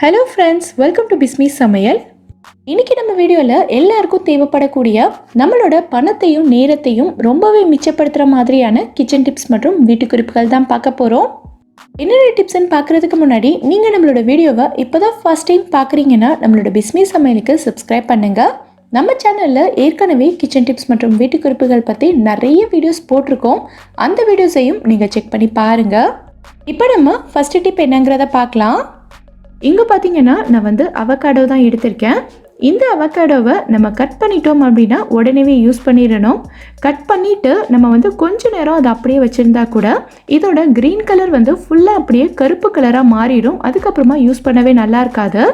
Hello friends welcome to Bismi Samayal இன்னைக்கு நம்ம வீடியோவில் எல்லாருக்கும் தேவைப்படக்கூடிய நம்மளோட பணத்தையும் நேரத்தையும் ரொம்பவே மிச்சப்படுத்துகிற மாதிரியான கிச்சன் டிப்ஸ் மற்றும் வீட்டு குறிப்புகள் தான் பார்க்க போகிறோம் என்னென்ன டிப்ஸ்ன்னு பார்க்குறதுக்கு முன்னாடி நீங்கள் நம்மளோட வீடியோவை இப்போ தான் ஃபர்ஸ்ட் டைம் பார்க்குறீங்கன்னா நம்மளோட பிஸ்மி சமையலுக்கு சப்ஸ்கிரைப் பண்ணுங்கள் நம்ம சேனலில் ஏற்கனவே கிச்சன் டிப்ஸ் மற்றும் வீட்டு குறிப்புகள் பற்றி நிறைய வீடியோஸ் போட்டிருக்கோம். அந்த வீடியோஸையும் நீங்கள் செக் பண்ணி பாருங்கள் இப்போ நம்ம ஃபஸ்ட்டு டிப் என்னங்கிறத பார்க்கலாம். இங்கே பார்த்தீங்கன்னா நான் வந்து அவக்காடோ தான் எடுத்திருக்கேன். இந்த அவக்காடோவை நம்ம கட் பண்ணிட்டோம் அப்படின்னா உடனே யூஸ் பண்ணிடணும். கட் பண்ணிவிட்டு நம்ம வந்து கொஞ்ச நேரம் அதை அப்படியே வச்சுருந்தா கூட இதோட க்ரீன் கலர் வந்து ஃபுல்லாக அப்படியே கருப்பு கலராக மாறிடும். அதுக்கப்புறமா யூஸ் பண்ணவே நல்லா இருக்காது.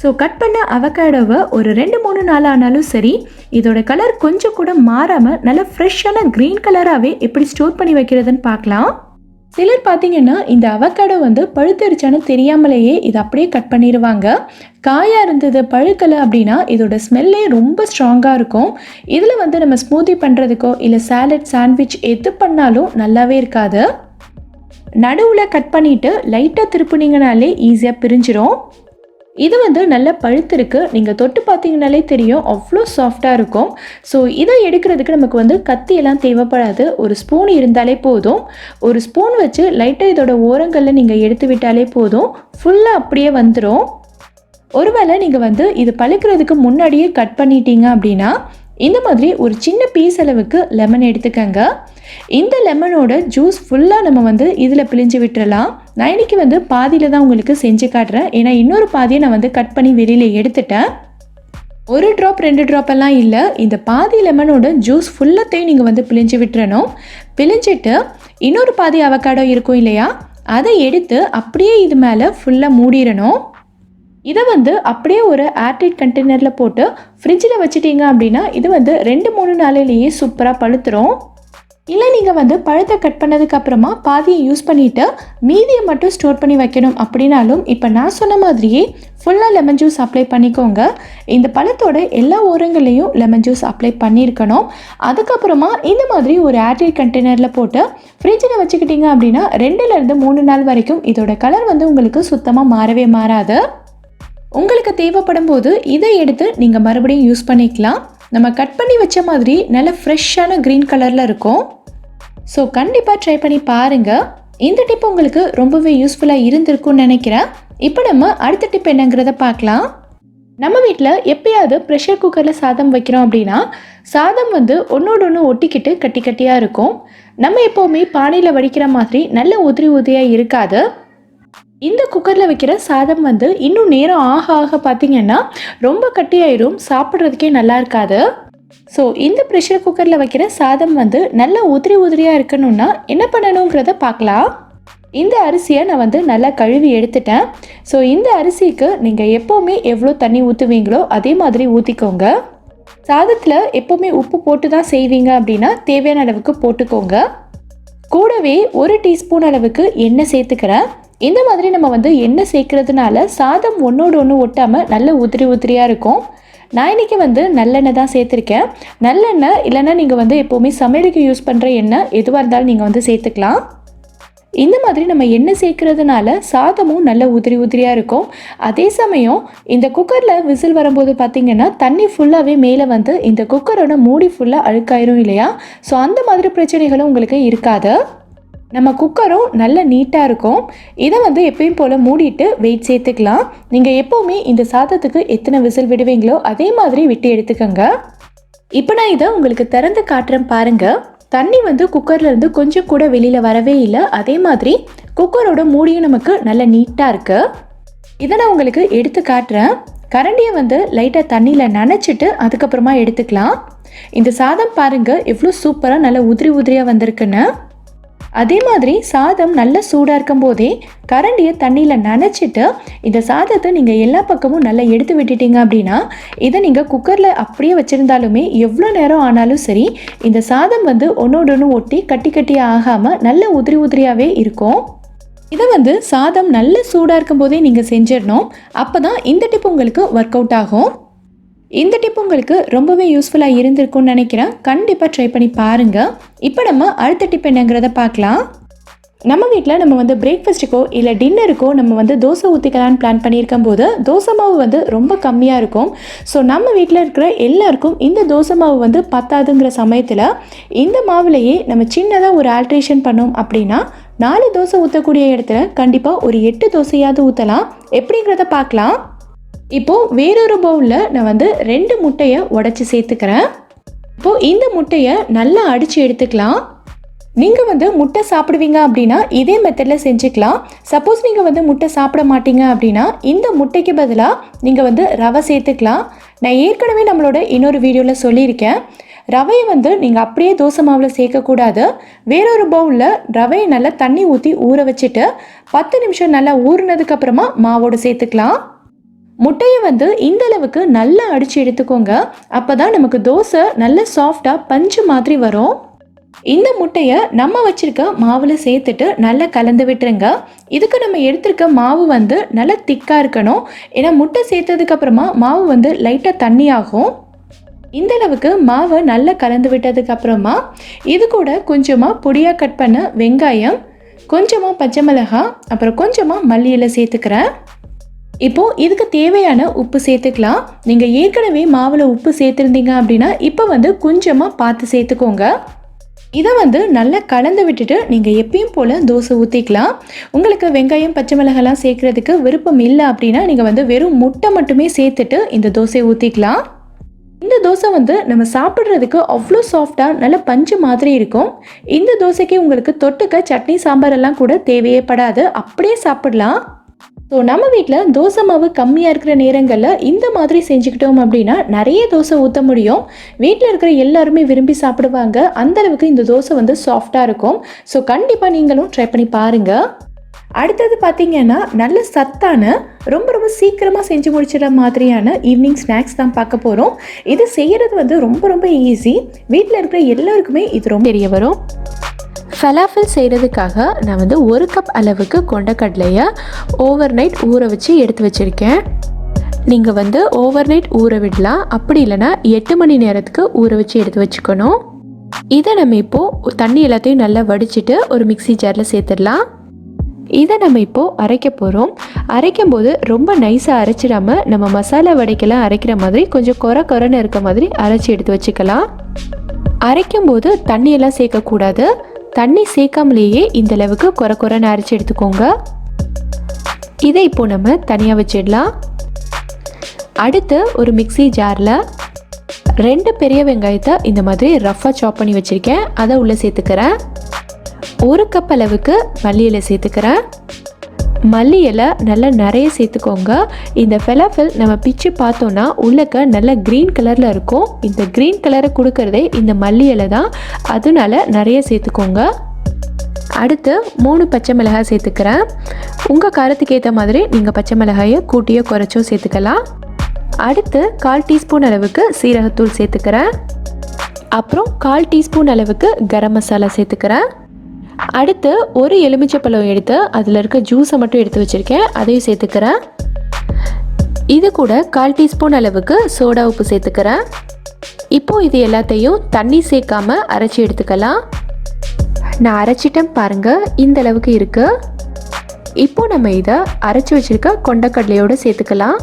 ஸோ கட் பண்ண அவக்காடோவை ஒரு ரெண்டு மூணு நாள் ஆனாலும் சரி இதோட கலர் கொஞ்சம் கூட மாறாமல் நல்ல ஃப்ரெஷ்ஷான க்ரீன் கலராகவே எப்படி ஸ்டோர் பண்ணி வைக்கிறதுன்னு பார்க்கலாம். சிலர் பார்த்தீங்கன்னா இந்த அவக்காடோ வந்து பழுத்தரிச்சான்னு தெரியாமலேயே இதை அப்படியே கட் பண்ணிடுவாங்க காயாக இருந்தது பழுக்கலை அப்படின்னா இதோட ஸ்மெல்லே ரொம்ப ஸ்ட்ராங்காக இருக்கும். இதில் வந்து நம்ம ஸ்மூதி பண்ணுறதுக்கோ இல்லை சாலட் சாண்ட்விச் எது பண்ணாலும் நல்லாவே இருக்காது. நடுவில் கட் பண்ணிவிட்டு லைட்டாக திருப்புனீங்கனாலே ஈஸியாக பிரிஞ்சிடும் இது வந்து நல்ல பழுத்திருக்கு நீங்கள் தொட்டு பார்த்தீங்கனாலே தெரியும். அவ்வளோ சாஃப்டாக இருக்கும். ஸோ இதை எடுக்கிறதுக்கு நமக்கு வந்து கத்தியெல்லாம் தேவைப்படாது. ஒரு ஸ்பூன் இருந்தாலே போதும். ஒரு ஸ்பூன் வச்சு லைட்டாக இதோட ஓரங்களில் நீங்கள் எடுத்து விட்டாலே போதும். ஃபுல்லாக அப்படியே வந்துடும் ஒருவேளை நீங்கள் வந்து இது பழுக்கிறதுக்கு முன்னாடியே கட் பண்ணிட்டீங்க அப்படின்னா இந்த மாதிரி ஒரு சின்ன பீஸ் அளவுக்கு லெமன் எடுத்துக்கங்க. இந்த லெமனோட ஜூஸ் ஃபுல்லாக நம்ம வந்து இதில் பிழிஞ்சு விட்டுறலாம். நான் இன்னைக்கு வந்து பாதியில் தான் உங்களுக்கு செஞ்சு காட்டுறேன். ஏன்னா இன்னொரு பாதியை நான் வந்து கட் பண்ணி வெளியில் எடுத்துட்டேன். ஒரு ட்ராப் ரெண்டு ட்ராப் எல்லாம் இல்லை. இந்த பாதி லெமனோட ஜூஸ் ஃபுல்லத்தையும் நீங்கள் வந்து பிழிஞ்சு விட்டுறணும். பிழிஞ்சிட்டு இன்னொரு பாதி அவக்காடோ இருக்கும் இல்லையா? அதை எடுத்து அப்படியே இது மேலே ஃபுல்லாக மூடிடணும். இதை வந்து அப்படியே ஒரு ஏர்டைட் கண்டெய்னரில் போட்டு ஃப்ரிட்ஜில் வச்சுட்டீங்க அப்படின்னா இது வந்து ரெண்டு மூணு நாளையிலேயே சூப்பராக பழுத்துரும். இல்லை நீங்கள் வந்து பழத்தை கட் பண்ணதுக்கு அப்புறமா பாதியை யூஸ் பண்ணிவிட்டு மீதியை மட்டும் ஸ்டோர் பண்ணி வைக்கணும் அப்படின்னாலும் இப்போ நான் சொன்ன மாதிரியே ஃபுல்லாக லெமன் ஜூஸ் அப்ளை பண்ணிக்கோங்க. இந்த பழத்தோட எல்லா ஓரங்களையும் லெமன் ஜூஸ் அப்ளை பண்ணியிருக்கணும். அதுக்கப்புறமா இந்த மாதிரி ஒரு ஏர்டைட் கண்டெய்னரில் போட்டு ஃப்ரிட்ஜில் வச்சுக்கிட்டிங்க அப்படின்னா ரெண்டுலேருந்து மூணு நாள் வரைக்கும் இதோட கலர் வந்து உங்களுக்கு சுத்தமாக மாறவே மாறாது. உங்களுக்கு தேவைப்படும் போது இதை எடுத்து நீங்கள் மறுபடியும் யூஸ் பண்ணிக்கலாம். நம்ம கட் பண்ணி வச்ச மாதிரி நல்ல ஃப்ரெஷ்ஷான க்ரீன் கலரில் இருக்கும். ஸோ கண்டிப்பாக ட்ரை பண்ணி பாருங்கள் இந்த டிப் உங்களுக்கு ரொம்பவே யூஸ்ஃபுல்லாக இருந்திருக்கும்னு நினைக்கிறேன். இப்போ நம்ம அடுத்த டிப் என்னங்கிறத பார்க்கலாம். நம்ம வீட்டில் எப்பயாவது ப்ரெஷர் குக்கரில் சாதம் வைக்கிறோம் அப்படின்னா சாதம் வந்து ஒன்றோடு ஒன்று ஒட்டிக்கிட்டு கட்டி கட்டியாக இருக்கும். நம்ம எப்போவுமே பானையில் வடிக்கிற மாதிரி நல்ல உதிரி உதிரியாக இருக்காது. இந்த குக்கரில் வைக்கிற சாதம் வந்து இன்னும் நேரம் ஆக ஆக பார்த்தீங்கன்னா ரொம்ப கட்டியாயிரும். சாப்பிட்றதுக்கே நல்லா இருக்காது. ஸோ இந்த ப்ரெஷர் குக்கரில் வைக்கிற சாதம் வந்து நல்லா உதிரி உதிரியாக இருக்கணும்னா என்ன பண்ணணுங்கிறத பார்க்கலாம் இந்த அரிசியை நான் வந்து நல்லா கழுவி எடுத்துட்டேன். ஸோ இந்த அரிசிக்கு நீங்கள் எப்போவுமே எவ்வளோ தண்ணி ஊற்றுவீங்களோ அதே மாதிரி ஊற்றிக்கோங்க சாதத்தில் எப்போவுமே உப்பு போட்டு தான் செய்வீங்க அப்படின்னா தேவையான அளவுக்கு போட்டுக்கோங்க. கூடவே ஒரு டீஸ்பூன் அளவுக்கு எண்ணெய் சேர்த்துக்கிறேன். இந்த மாதிரி நம்ம வந்து எண்ணெய் சேர்க்கறதுனால சாதம் ஒன்றோடு ஒன்று ஒட்டாமல் நல்ல உதிரி உதிரியாக இருக்கும். நான் இன்றைக்கி வந்து நல்லெண்ணெய் தான் சேர்த்துருக்கேன். நல்லெண்ணெய் இல்லைன்னா நீங்கள் வந்து எப்போவுமே சமையலுக்கு யூஸ் பண்ணுற எண்ணெய் எதுவாக இருந்தாலும் நீங்கள் வந்து சேர்த்துக்கலாம். இந்த மாதிரி நம்ம எண்ணெய் சேர்க்கறதுனால சாதமும் நல்ல உதிரி உதிரியாக இருக்கும். அதே சமயம் இந்த குக்கரில் விசில் வரும்போது பார்த்திங்கன்னா தண்ணி ஃபுல்லாகவே மேலே வந்து இந்த குக்கரோட மூடி ஃபுல்லாக அழுக்காயிரும் இல்லையா? ஸோ அந்த மாதிரி பிரச்சனைகளும் உங்களுக்கு இருக்காது. நம்ம குக்கரும் நல்ல நீட்டாக இருக்கும். இதை வந்து எப்பயும் போல் மூடிட்டு வெயிட் சேர்த்துக்கலாம். நீங்கள் எப்போவுமே இந்த சாதத்துக்கு எத்தனை விசில் விடுவீங்களோ அதே மாதிரி விட்டு எடுத்துக்கோங்க. இப்போ நான் இதை உங்களுக்கு திறந்து காட்டுறேன் பாருங்கள் தண்ணி வந்து குக்கர்லேருந்து கொஞ்சம் கூட வெளியில் வரவே இல்லை. அதே மாதிரி குக்கரோட மூடியும் நமக்கு நல்ல நீட்டாக இருக்குது இதை நான் உங்களுக்கு எடுத்து காட்டுறேன். கரண்டியை வந்து லைட்டாக தண்ணியில் நனைச்சிட்டு அதுக்கப்புறமா எடுத்துக்கலாம். இந்த சாதம் பாருங்கள் எவ்வளோ சூப்பராக நல்ல உதிரி உதிரியாக வந்திருக்குன்னு. அதே மாதிரி சாதம் நல்ல சூடாக இருக்கும் போதே கரண்டியை தண்ணியில் நனைச்சிட்டு இந்த சாதத்தை நீங்கள் எல்லா பக்கமும் நல்லா எடுத்து விட்டுட்டீங்க அப்படின்னா இதை நீங்கள் குக்கரில் அப்படியே வச்சுருந்தாலுமே எவ்வளோ நேரம் ஆனாலும் சரி இந்த சாதம் வந்து ஒன்றோடு ஒட்டி கட்டி கட்டியாக ஆகாமல் நல்ல உதிரி உதிரியாகவே இருக்கும். இதை வந்து சாதம் நல்ல சூடாக இருக்கும் போதே நீங்கள் செஞ்சிடணும். அப்போ தான் இந்த டிப் உங்களுக்கு ஒர்க் அவுட் ஆகும். இந்த டிப் உங்களுக்கு ரொம்பவே யூஸ்ஃபுல்லாக இருந்திருக்கும்னு நினைக்கிறேன். கண்டிப்பாக ட்ரை பண்ணி பாருங்கள் இப்போ நம்ம அடுத்த டிப் என்னங்கிறத பார்க்கலாம். நம்ம வீட்டில் நம்ம வந்து பிரேக்ஃபாஸ்ட்டுக்கோ இல்லை டின்னருக்கோ நம்ம வந்து தோசை ஊற்றிக்கலான்னு பிளான் பண்ணியிருக்கும் போது தோசை மாவு வந்து ரொம்ப கம்மியாக இருக்கும். ஸோ நம்ம வீட்டில் இருக்கிற எல்லாருக்கும் இந்த தோசை மாவு வந்து பத்தாதுங்கிற சமயத்தில் இந்த மாவுலேயே நம்ம சின்னதாக ஒரு ஆல்ட்ரேஷன் பண்ணோம் அப்படின்னா நாலு தோசை ஊற்றக்கூடிய இடத்துல கண்டிப்பாக ஒரு எட்டு தோசையாவது ஊற்றலாம் எப்படிங்கிறத பார்க்கலாம். இப்போது வேறொரு பவுலில் நான் வந்து ரெண்டு முட்டையை உடச்சி சேர்த்துக்கிறேன். இப்போது இந்த முட்டையை நல்லா அடித்து எடுத்துக்கலாம். நீங்கள் வந்து முட்டை சாப்பிடுவீங்க அப்படின்னா இதே மெத்தடில் செஞ்சுக்கலாம். சப்போஸ் நீங்கள் வந்து முட்டை சாப்பிட மாட்டீங்க அப்படின்னா இந்த முட்டைக்கு பதிலாக நீங்கள் வந்து ரவை சேர்த்துக்கலாம். நான் ஏற்கனவே நம்மளோட இன்னொரு வீடியோவில் சொல்லியிருக்கேன். ரவையை வந்து நீங்கள் அப்படியே தோசை மாவில் சேர்க்கக்கூடாது. வேறொரு பவுலில் ரவையை நல்லா தண்ணி ஊற்றி ஊற வச்சுட்டு பத்து நிமிஷம் நல்லா ஊறினதுக்கப்புறமா மாவோடு சேர்த்துக்கலாம். முட்டையை வந்து இந்த அளவுக்கு நல்லா அடித்து எடுத்துக்கோங்க. அப்போ தான் நமக்கு தோசை நல்ல சாஃப்டாக பஞ்சு மாதிரி வரும். இந்த முட்டையை நம்ம வச்சிருக்க மாவில் சேர்த்துட்டு நல்லா கலந்து விட்டுருங்க. இதுக்கு நம்ம எடுத்திருக்க மாவு வந்து நல்லா திக்காக இருக்கணும். ஏன்னா முட்டை சேர்த்ததுக்கு அப்புறமா மாவு வந்து லைட்டாக தண்ணி ஆகும் இந்த அளவுக்கு மாவை நல்லா கலந்து விட்டதுக்கு அப்புறமா இது கூட கொஞ்சமாக பொடியாக கட் பண்ண வெங்காயம் கொஞ்சமாக பச்சை மிளகாய் அப்புறம் கொஞ்சமாக மல்லி சேர்த்துக்கிறேன். இப்போது இதுக்கு தேவையான உப்பு சேர்த்துக்கலாம். நீங்கள் ஏற்கனவே மாவில் உப்பு சேர்த்துருந்தீங்க அப்படின்னா இப்போ வந்து கொஞ்சமாக பார்த்து சேர்த்துக்கோங்க. இதை வந்து நல்லா கலந்து விட்டுட்டு நீங்கள் எப்பயும் போல் தோசை ஊற்றிக்கலாம் உங்களுக்கு வெங்காயம் பச்சை மிளகாலாம் சேர்க்குறதுக்கு விருப்பம் இல்லை அப்படின்னா நீங்கள் வந்து வெறும் முட்டை மட்டுமே சேர்த்துட்டு இந்த தோசையை ஊற்றிக்கலாம் இந்த தோசை வந்து நம்ம சாப்பிட்றதுக்கு அவ்வளோ சாஃப்டாக நல்ல பஞ்சு மாதிரி இருக்கும். இந்த தோசைக்கு உங்களுக்கு தொட்டுக்க சட்னி சாம்பார் எல்லாம் கூட தேவையே படாது. அப்படியே சாப்பிடலாம். ஸோ நம்ம வீட்டில் தோசை மாவு கம்மியாக இருக்கிற நேரங்களில் இந்த மாதிரி செஞ்சுக்கிட்டோம் அப்படின்னா நிறைய தோசை ஊற்ற முடியும். வீட்டில் இருக்கிற எல்லாருமே விரும்பி சாப்பிடுவாங்க. அந்தளவுக்கு இந்த தோசை வந்து சாஃப்டாக இருக்கும். ஸோ கண்டிப்பாக நீங்களும் ட்ரை பண்ணி பாருங்கள் அடுத்தது பார்த்தீங்கன்னா நல்ல சத்தான ரொம்ப ரொம்ப சீக்கிரமாக செஞ்சு முடிச்சிட மாதிரியான ஈவினிங் ஸ்நாக்ஸ் தான் பார்க்க போகிறோம் இது செய்கிறது வந்து ரொம்ப ரொம்ப ஈஸி வீட்டில் இருக்கிற எல்லாருக்குமே இது ரொம்ப தெரிய வரும். ஃபலாஃபில் செய்கிறதுக்காக நான் வந்து ஒரு கப் அளவுக்கு கொண்டக்கடலையை ஓவர் நைட் ஊற வச்சு எடுத்து வச்சுருக்கேன். நீங்கள் வந்து ஓவர் நைட் ஊற விடலாம். அப்படி இல்லைன்னா எட்டு மணி நேரத்துக்கு ஊற வச்சு எடுத்து வச்சுக்கணும். இதை நம்ம இப்போது தண்ணி எல்லாத்தையும் நல்லா வடிச்சிட்டு ஒரு மிக்சி ஜாரில் சேர்த்துடலாம். இதை நம்ம இப்போது அரைக்க போகிறோம் அரைக்கும் போது ரொம்ப நைஸாக அரைச்சிடாமல் நம்ம மசாலா வடைக்கெல்லாம் அரைக்கிற மாதிரி கொஞ்சம் குறை குறைன்னு இருக்க மாதிரி அரைச்சி எடுத்து வச்சுக்கலாம். அரைக்கும் போது தண்ணியெல்லாம் சேர்க்கக்கூடாது. தண்ணி சேர்க்காமலேயே இந்த அளவுக்கு குறை குறைன்னு அரைச்சி எடுத்துக்கோங்க. இதை இப்போ நம்ம தனியாக வச்சிடலாம். அடுத்து ஒரு மிக்சி ஜாரில் ரெண்டு பெரிய வெங்காயத்தை இந்த மாதிரி ரஃப்பாக சாப் பண்ணி வச்சுருக்கேன். அதை உள்ளே சேர்த்துக்கிறேன். ஒரு கப் அளவுக்கு மல்லியில் சேர்த்துக்கிறேன். மல்லி இலை நல்லா நிறைய சேர்த்துக்கோங்க. இந்த ஃபெலாஃபில் நம்ம பிச்சு பார்த்தோன்னா உள்ளக்க நல்ல க்ரீன் கலரில் இருக்கும். இந்த க்ரீன் கலரை கொடுக்கறதே இந்த மல்லி இலை தான். அதனால நிறைய சேர்த்துக்கோங்க. அடுத்து மூணு பச்சை மிளகாய் சேர்த்துக்கிறேன். உங்கள் காரத்துக்கு ஏற்ற மாதிரி நீங்கள் பச்சை மிளகாயை கூட்டியோ குறைச்சோ சேர்த்துக்கலாம். அடுத்து கால் டீஸ்பூன் அளவுக்கு சீரகத்தூள் சேர்த்துக்கிறேன். அப்புறம் கால் டீஸ்பூன் அளவுக்கு கரம் மசாலா சேர்த்துக்கிறேன். அடுத்து ஒரு எலுமிச்சைப்பழம் எடுத்து அதில் இருக்க ஜூஸை மட்டும் எடுத்து வச்சுருக்கேன். அதையும் சேர்த்துக்கிறேன். இது கூட கால் டீஸ்பூன் அளவுக்கு சோடா உப்பு சேர்த்துக்கிறேன். இப்போது இது எல்லாத்தையும் தண்ணி சேர்க்காம அரைச்சி எடுத்துக்கலாம். நான் அரைச்சிட்டேன் பாருங்கள் இந்த அளவுக்கு இருக்குது இப்போ நம்ம இதை அரைச்சி வச்சுருக்க கொண்டக்கடலையோடு சேர்த்துக்கலாம்.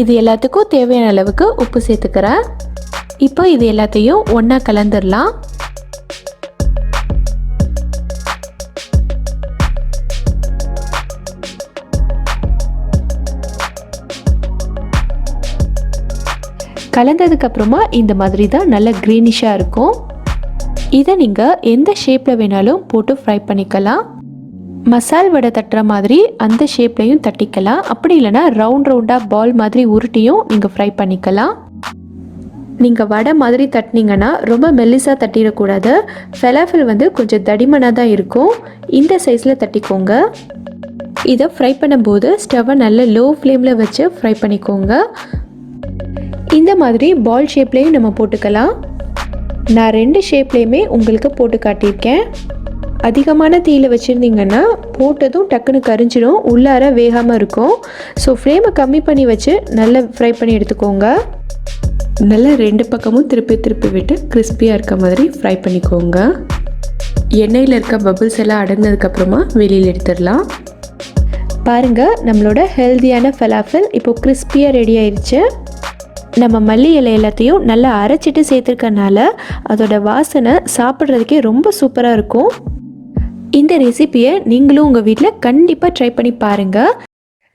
இது எல்லாத்துக்கும் தேவையான அளவுக்கு உப்பு சேர்த்துக்கிறேன். இப்போ இது எல்லாத்தையும் ஒன்றா கலந்துடலாம் கலந்ததுக்கப்புறமா இந்த மாதிரி தான் நல்ல க்ரீனிஷாக இருக்கும். இதை நீங்கள் எந்த ஷேப்பில் வேணாலும் போட்டு ஃப்ரை பண்ணிக்கலாம். மசால் வடை தட்டுற மாதிரி அந்த ஷேப்லையும் தட்டிக்கலாம். அப்படி இல்லைன்னா ரவுண்ட் ரவுண்டாக பால் மாதிரி உருட்டியும் நீங்கள் ஃப்ரை பண்ணிக்கலாம். நீங்கள் வடை மாதிரி தட்டினீங்கன்னா ரொம்ப மெல்லிசாக தட்டிடக்கூடாது. ஃபெலாஃபில் வந்து கொஞ்சம் தடிமனாக தான் இருக்கும். இந்த சைஸில் தட்டிக்கோங்க. இதை ஃப்ரை பண்ணும்போது ஸ்டவ்வை நல்ல லோ ஃப்ளேமில் வச்சு ஃப்ரை பண்ணிக்கோங்க. இந்த மாதிரி பால் ஷேப்லேயும் நம்ம போட்டுக்கலாம். நான் ரெண்டு ஷேப்லேயுமே உங்களுக்கு போட்டு காட்டியிருக்கேன். அதிகமான தீயில் வச்சுருந்தீங்கன்னா போட்டதும் டக்குன்னு கரிஞ்சிடும் உள்ளார வேகாமல் இருக்கும். ஸோ ஃப்ளேமை கம்மி பண்ணி வச்சு நல்லா ஃப்ரை பண்ணி எடுத்துக்கோங்க. நல்லா ரெண்டு பக்கமும் திருப்பி திருப்பி விட்டு கிறிஸ்பியாக இருக்க மாதிரி ஃப்ரை பண்ணிக்கோங்க. எண்ணெயில் இருக்க பபுள்ஸ் எல்லாம் அடங்கினதுக்கப்புறமா வெளியில் எடுத்துடலாம். பாருங்கள் நம்மளோட ஹெல்த்தியான ஃபலாஃபில் இப்போ கிறிஸ்பியாக ரெடி ஆயிடுச்சு நம்ம மல்லி இலை எல்லாத்தையும் நல்லா அரைச்சிட்டு சேர்த்துருக்கனால அதோட வாசனை சாப்பிட்றதுக்கே ரொம்ப சூப்பராக இருக்கும். இந்த ரெசிபியை நீங்களும் உங்கள் வீட்டில் கண்டிப்பாக ட்ரை பண்ணி பாருங்கள்